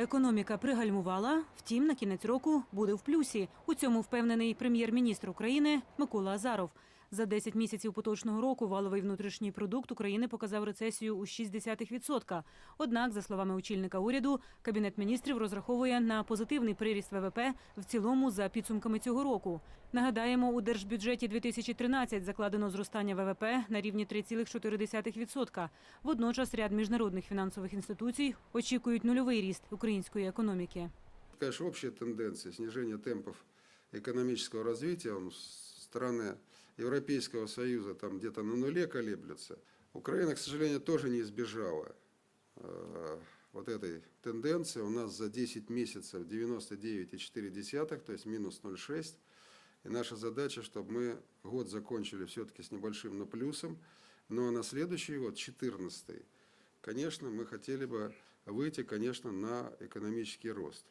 Економіка пригальмувала, втім, на кінець року буде в плюсі. У цьому впевнений прем'єр-міністр України Микола Азаров. За 10 місяців поточного року валовий внутрішній продукт України показав рецесію у 0,6%. Однак, за словами очільника уряду, кабінет міністрів розраховує на позитивний приріст ВВП в цілому за підсумками цього року. Нагадаємо, у держбюджеті 2013 закладено зростання ВВП на рівні 3,4%. Водночас ряд міжнародних фінансових інституцій очікують нульовий ріст української економіки. Конечно, общая тенденция снижения темпов экономического развития, страны Европейского Союза там где-то на нуле колеблются. Украина, к сожалению, тоже не избежала э, вот этой тенденции. У нас за 10 месяцев 99,4, то есть минус 0,6. И наша задача, чтобы мы год закончили все-таки с небольшим, но плюсом. Ну а на следующий год, 14 конечно, мы хотели бы выйти, конечно, на экономический рост.